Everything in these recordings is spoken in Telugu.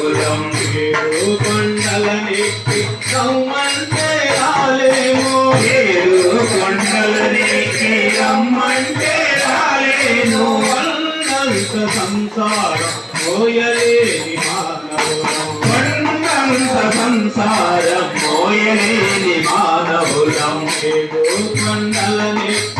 కులం ఏడు కొండలనెక్కి రమ్మంటే రాలేము. ఏడు కొండలనెక్కి రమ్మంటే రాలేను కొండంత సంసారం మోయలేని మానవులం. కొండంత సంసారం మోయలేని మానవులం. ఏడు కొండలనెక్కి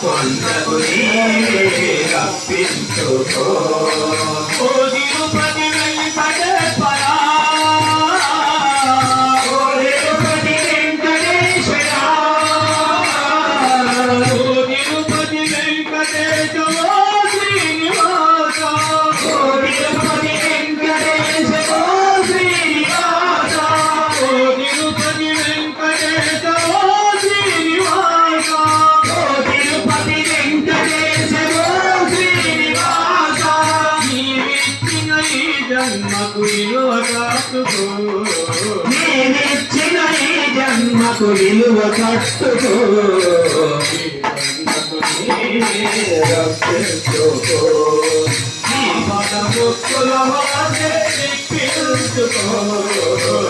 கொண்டபுரி அப்பின் కట్టుకో నేనిచ్చిన ఈ జన్మకు విలువ కట్టుకో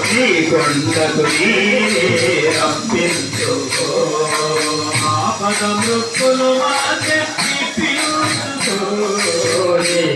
నీ కొండకు నీరే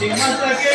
నిమ్మకే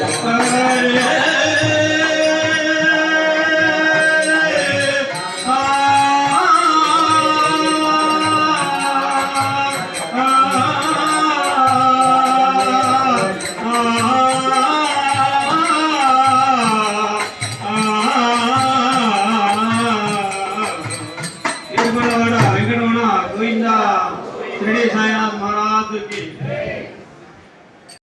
ছায়া